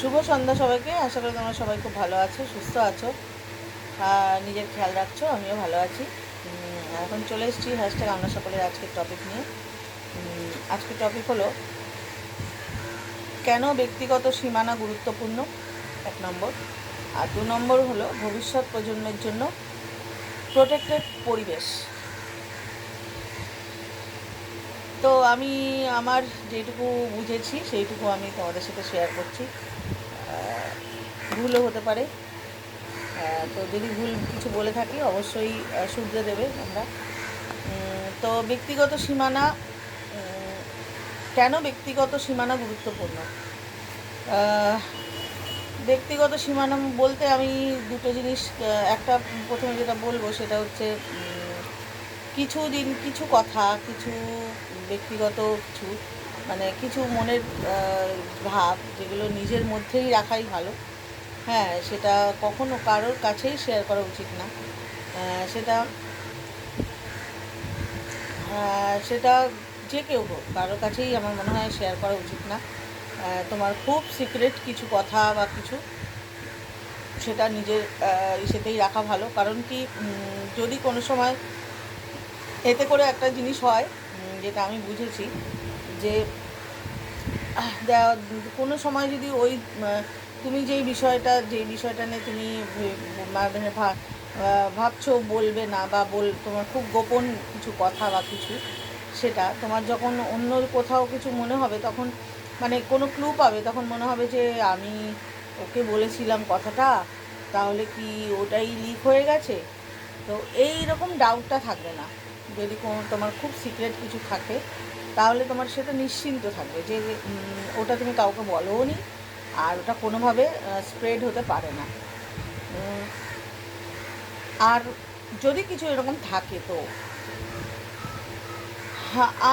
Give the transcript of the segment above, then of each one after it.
শুভ সন্ধ্যা সবাইকে। আশা করি তোমরা সবাই খুব ভালো আছো, সুস্থ আছো নিজের খেয়াল রাখছো, আমিও ভালো আছি। এখন চলে এসেছি হ্যাশট্যাগ আমরা সকলের আজকের টপিক নিয়ে। আজকের টপিক হলো, কেন ব্যক্তিগত সীমানা গুরুত্বপূর্ণ? এক নম্বর। আর দু নম্বর হলো, ভবিষ্যৎ প্রজন্মের জন্য প্রোটেক্টেড পরিবেশ। তো আমি আমার যেটুকু বুঝেছি, সেইটুকু আমি তোমাদের সাথে শেয়ার করছি। ভুলও হতে পারে। তো যদি ভুল কিছু বলে থাকি, অবশ্যই শুধরে দেবে আমরা। তো ব্যক্তিগত সীমানা কেন ব্যক্তিগত সীমানা গুরুত্বপূর্ণ? ব্যক্তিগত সীমানা বলতে আমি দুটো জিনিস একটা প্রথমে যেটা বলব, সেটা হচ্ছে কিছু দিন, কিছু কথা, কিছু ব্যক্তিগত কিছু মানে কিছু মনের ভাব, যেগুলো নিজের মধ্যেই রাখাই ভালো। হ্যাঁ সেটা কখনো কারোর কাছেই শেয়ার করা উচিত না। সেটা সেটা যে কেউ হোক, কারোর কাছেই আমার মনে হয় শেয়ার করা উচিত না। তোমার খুব সিক্রেট কিছু কথা বা কিছু, সেটা নিজের ইসেতেই রাখা ভালো। কারণ কি যদি কোনো সময় এতে করে একটা জিনিস হয় যেটা আমি বুঝেছি যে কোনো সময় যদি ওই তুমি যেই বিষয়টা যেই বিষয়টা নিয়ে তুমি মানে ভাবছ বলবে না বা বল, তোমার খুব গোপন কিছু কথা বা কিছু, সেটা, তোমার যখন অন্য কোথাও কিছু মনে হবে, তখন মানে কোনো ক্লু পাবে, তখন মনে হবে যে আমি ওকে বলেছিলাম কথাটা, তাহলে কি ওটাই লিক হয়ে গেছে? তো এই রকম ডাউটটা থাকবে না। যদি কোনো, তোমার খুব সিক্রেট কিছু থাকে, তাহলে তোমার সেটা নিশ্চিন্ত থাকবে যে ওটা তুমি কাউকে বলোও নি আর ওটা কোনোভাবে স্প্রেড হতে পারে না। আর যদি কিছু এরকম থাকে তো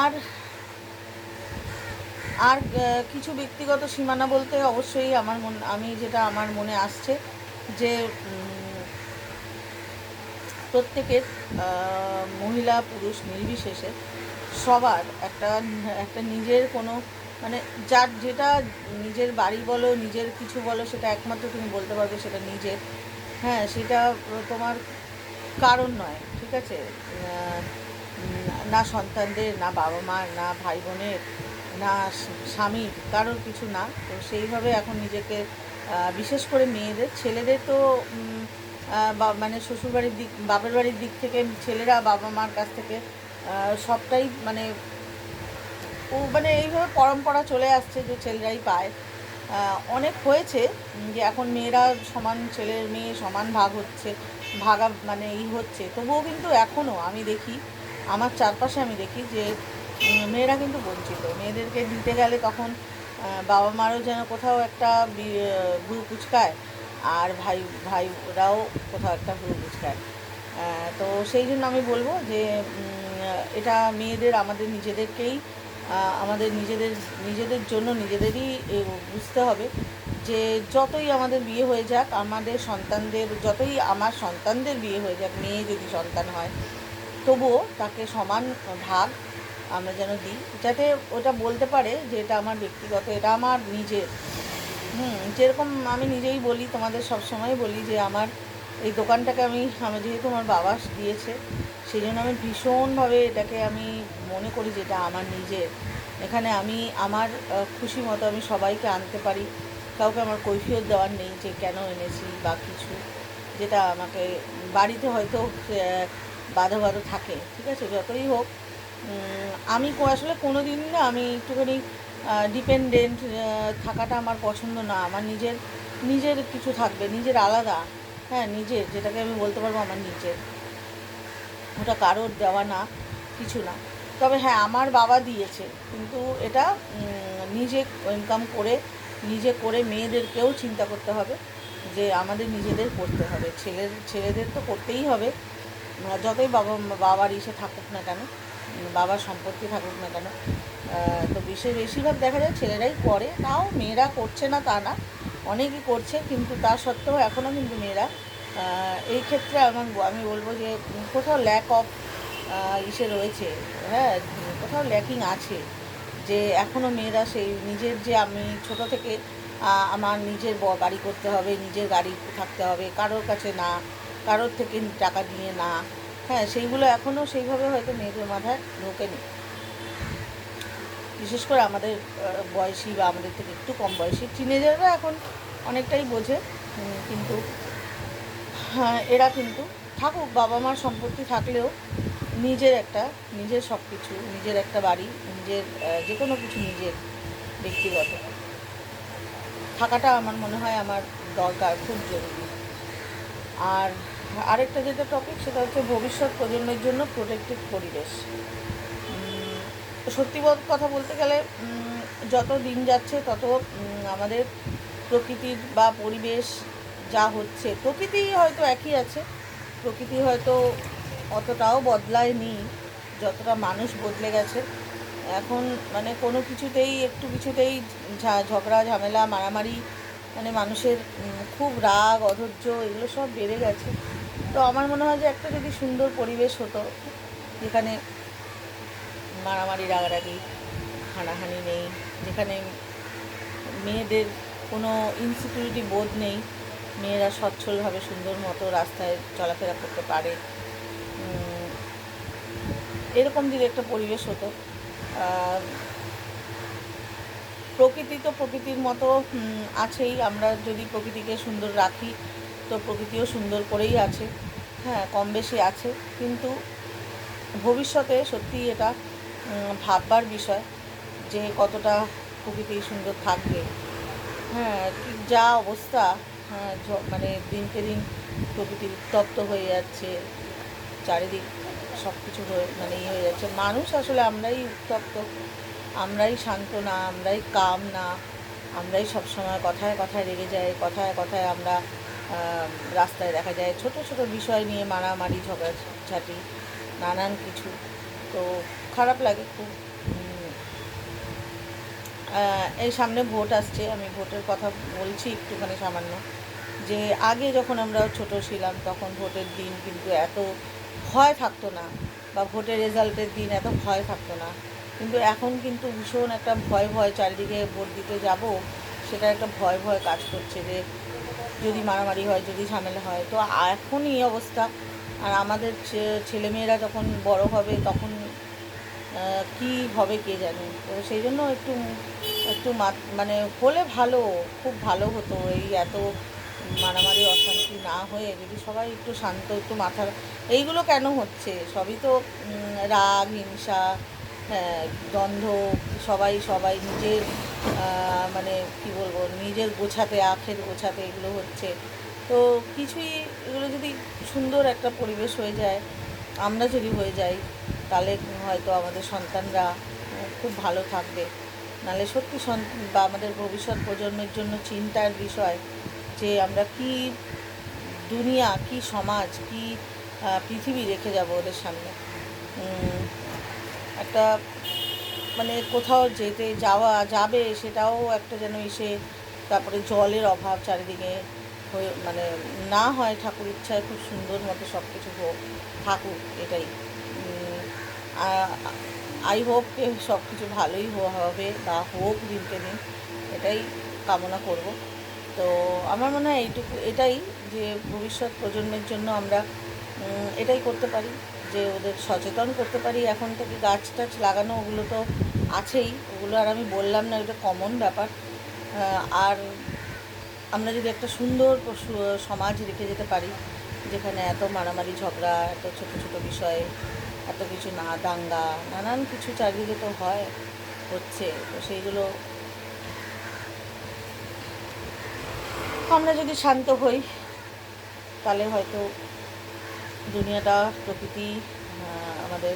আর আর কিছু ব্যক্তিগত সীমানা বলতে অবশ্যই আমার মন, আমি যেটা আমার মনে আসছে যে প্রত্যেকের মহিলা, পুরুষ, নির্বিশেষে সবার একটা একটা নিজের কোনো মানে যার যেটা নিজের বাড়ি বলো, নিজের কিছু বলো, সেটা একমাত্র তুমি বলতে পারবে সেটা নিজের হ্যাঁ সেটা তোমার কারণ নয়, ঠিক আছে? না সন্তানদের, না বাবা মার না ভাই বোনের, না স্বামীর কারোর কিছু না। তো সেইভাবে এখন নিজেকে বিশেষ করে মেয়েদের, ছেলেদের তো মানে শ্বশুরবাড়ির দিক, বাপের বাড়ির দিক থেকে ছেলেরা বাবা মার কাছ থেকে সবটাই মানে ও মানে এইভাবে পরম্পরা চলে আসছে যে ছেলেরাই পায়। অনেক হয়েছে যে এখন মেয়েরা সমান ছেলের মেয়ে, সমান ভাগ হচ্ছে, ভাগা মানে ই হচ্ছে। তবুও কিন্তু এখনও আমি দেখি, আমার চারপাশে আমি দেখি যে মেয়েরা কিন্তু বঞ্চিত। মেয়েদেরকে দিতে গেলে তখন বাবা মারও যেন কোথাও একটা ভ্রু কুচকায়, আর ভাই, ভাইরাও কোথাও একটা ভ্রু কুচকায়। তো সেই জন্য আমি বলব যে এটা মেয়েদের, আমাদের নিজেদেরকেই আমাদের নিজেদের নিজেদের জন্য নিজেদেরই বুঝতে হবে যে যতই আমাদের বিয়ে হয়ে যাক, আমাদের সন্তানদের, যতই আমার সন্তানদের বিয়ে হয়ে যাক, মেয়ে যদি সন্তান হয়, তবুও তাকে সমান ভাগ আমরা যেন দিই, যাতে ওটা বলতে পারে যে এটা আমার ব্যক্তিগত, এটা আমার নিজের। হুম, যেরকম আমি নিজেই বলি, তোমাদের সব সময় বলি যে আমার এই দোকানটাকে আমি আমি যেহেতু আমার বাবা দিয়েছে, সেই জন্য আমি ভীষণভাবে এটাকে আমি মনে করি যে এটা আমার নিজের। এখানে আমি আমার খুশি মতো আমি সবাইকে আনতে পারি। কাউকে আমার কৈফিয়ত দেওয়ার নেই যে কেন এনেছি বা কিছু, যেটা আমাকে বাড়িতে হয়তো বাধা বাধা থাকে, ঠিক আছে? যতই হোক আমি আসলে কোনো দিন না আমি একটুখানি ডিপেন্ডেন্ট থাকাটা আমার পছন্দ না। আমার নিজের নিজের কিছু থাকবে, নিজের আলাদা। হ্যাঁ নিজের, যেটাকে আমি বলতে পারব আমার নিজের। ওটা কারোর দেওয়া না, কিছু না। তবে হ্যাঁ আমার বাবা দিয়েছে, কিন্তু এটা নিজে ইনকাম করে, নিজে করে মেয়েদেরকেও চিন্তা করতে হবে, যে আমাদের নিজেদের করতে হবে। ছেলের, ছেলেদের তো করতেই হবে। যতই বাবা, বাবার ইসে থাকুক না কেন, বাবার সম্পত্তি থাকুক না কেন তো বিশেষ বেশিরভাগ দেখা যায় ছেলেরাই করে, তাও মেয়েরা করছে না তা না। অনেকই করছে, কিন্তু তা সত্ত্বেও এখনও কিন্তু মেয়েরা এই ক্ষেত্রে আমার আমি বলব যে কোথাও ল্যাক অফ ইসে রয়েছে হ্যাঁ কোথাও ল্যাকিং আছে, যে এখনও মেয়েরা সেই নিজের যে আমি ছোট থেকে আমার নিজের বাড়ি করতে হবে, নিজের গাড়ি থাকতে হবে, কারোর কাছে না, কারোর থেকে টাকা নিয়ে না হ্যাঁ সেইগুলো এখনও সেইভাবে হয়তো মেয়েদের মাথায় ঢোকেনি। বিশেষ করে আমাদের বয়সী বা আমাদের থেকে একটু কম বয়সী টিনেজাররা এখন অনেকটাই বোঝে। কিন্তু হ্যাঁ এরা কিন্তু থাকুক, বাবা মার সম্পত্তি থাকলেও নিজের একটা, নিজের সব কিছু নিজের একটা বাড়ি, নিজের যে কোনো কিছু নিজের ব্যক্তিগত। থাকাটা আমার মনে হয় আমার দরকার, খুব জরুরি। আর আরেকটা যেটা টপিক সেটা হচ্ছে ভবিষ্যৎ প্রজন্মের জন্য প্রোটেক্টিভ পরিবেশ। সত্যি কথা বলতে গেলে যত দিন যাচ্ছে, তত আমাদের প্রকৃতির বা পরিবেশ যা হচ্ছে, প্রকৃতি হয়তো একই আছে। প্রকৃতি হয়তো অতটাও বদলায়নি, যতটা মানুষ বদলে গেছে। এখন মানে কোনো কিছুতেই, একটু কিছুতেই ঝগড়া, ঝামেলা, মারামারি মানে মানুষের খুব রাগ, অধৈর্য, এগুলো সব বেড়ে গেছে। তো আমার মনে হয় যে, একটা যদি সুন্দর পরিবেশ হতো, যেখানে মারামারি, রাগারাগি, হানাহানি নেই। যেখানে মেয়েদের কোনো ইনসিকিউরিটি বোধ নেই, মেয়েরা সচ্ছলভাবে সুন্দর মতো রাস্তায় চলাফেরা করতে পারে। এরকম যদি একটা পরিবেশ হতো প্রকৃতি তো প্রকৃতির মতো আছেই। আমরা যদি প্রকৃতিকে সুন্দর রাখি, তো প্রকৃতিও সুন্দর করেই আছে। হ্যাঁ কম বেশি আছে। কিন্তু ভবিষ্যতে সত্যি এটা ভাববার বিষয় যে কতটা প্রকৃতি সুন্দর থাকবে। হ্যাঁ যা অবস্থা হ্যাঁ মানে দিনকে দিন প্রকৃতি উত্তপ্ত হয়ে যাচ্ছে, চারিদিক সব কিছু হয়ে মানে ইয়ে হয়ে যাচ্ছে। মানুষ আসলে আমরাই উত্তপ্ত, আমরাই শান্ত না, আমরাই কাম না, আমরাই সবসময় কথায় কথায় রেগে যাই কথায় কথায় আমরা রাস্তায় দেখা যায়, ছোট ছোট বিষয় নিয়ে মারামারি, ঝগড়াঝাটি, নানান কিছু। তো খারাপ লাগে খুব। এই সামনে ভোট আসছে, আমি ভোটের কথা বলছি একটুখানি সামান্য। যে আগে যখন আমরা ছোট ছিলাম, তখন ভোটের দিন কিন্তু এত ভয় থাকতো না, বা ভোটের রেজাল্টের দিন এত ভয় থাকতো না। কিন্তু এখন কিন্তু ভীষণ একটা ভয় ভয় চারিদিকে ভোট দিতে যাব, সেটা একটা ভয় ভয় কাজ করছে যে যদি মারামারি হয়, যদি ঝামেলা হয়। তো এখন এই অবস্থা। আর আমাদের ছেলেমেয়েরা যখন বড় হবে, তখন কি হবে কে জানে? তো সেই জন্য একটু একটু মানে হলে ভালো খুব ভালো হতো এই এত মারামারি অশান্তি না হয়ে যদি সবাই একটু শান্ত একটু মাথার এইগুলো কেন হচ্ছে? সবই তো রাগ হিংসা হ্যাঁ, দ্বন্দ্ব সবাই সবাই নিজের মানে কি বলব নিজের গোছাতে আখের গোছাতে এগুলো হচ্ছে। তো কিছুই এগুলো যদি সুন্দর একটা পরিবেশ হয়ে যায় আমরা যদি হয়ে যাই তাহলে হয়তো আমাদের সন্তানরা খুব ভালো থাকবে। নাহলে সত্যি বা আমাদের ভবিষ্যৎ প্রজন্মের জন্য চিন্তার বিষয় যে আমরা কি দুনিয়া, কি সমাজ, কি পৃথিবী রেখে যাব ওদের সামনে। একটা মানে কোথাও যেতে যাওয়া যাবে সেটাও একটা যেন এসে তারপরে জলের অভাব চারিদিকে হয়ে মানে না হয় ঠাকুর ইচ্ছায় খুব সুন্দর মতো সব কিছু হোক, থাকুক, এটাই। আই হোপ সব কিছু ভালোই হবে বা হোক দিনকে দিন, এটাই কামনা করব। তো আমার মনে হয় এইটুকু, এটাই যে ভবিষ্যৎ প্রজন্মের জন্য আমরা এটাই করতে পারি, যে ওদের সচেতন করতে পারি। এখন থেকে গাছ টাছ লাগানো, ওগুলো তো আছেই, ওগুলো আর আমি বললাম না, এটা কমন ব্যাপার। আর আমরা যদি একটা সুন্দর সমাজ রেখে যেতে পারি, যেখানে এত মারামারি, ঝগড়া, এত ছোট ছোট বিষয়ে এত কিছু না, দাঙ্গা, নানান কিছু চারিদিকে তো হয়, হচ্ছে। তো সেইগুলো আমরা যদি শান্ত হই, তাহলে হয়তো দুনিয়াটা প্রকৃতি আমাদের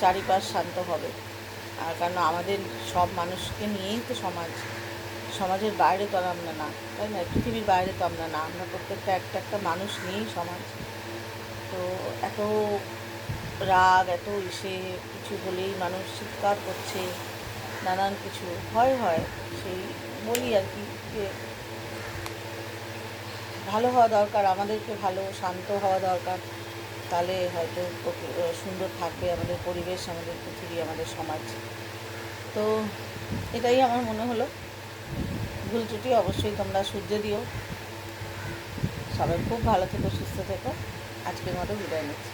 চারিপাশ শান্ত হবে। আর কারণ আমাদের সব মানুষকে নিয়েই তো সমাজ, সমাজের বাইরে তো আমরা না, তাই না? পৃথিবীর বাইরে তো আমরা না, আমরা প্রত্যেকটা একটা একটা মানুষ নিয়েই সমাজ। তো এত রাগ, এত ইসে, কিছু হলেই মানুষ চিৎকার করছে, নানান কিছু। ভয় হয়, সেই বলি আর কি যে ভালো হওয়া দরকার, আমাদেরকে ভালো, শান্ত হওয়া দরকার। তাহলে হয়তো সুন্দর থাকবে আমাদের পরিবেশ, আমাদের পৃথিবী, আমাদের সমাজ। তো এটাই আমার মনে হলো। ভুল ত্রুটি অবশ্যই তোমরা সূর্য দিও। সবাই খুব ভালো থেকো, সুস্থ থেকো। আজকের মতো বিদায় নিচ্ছি।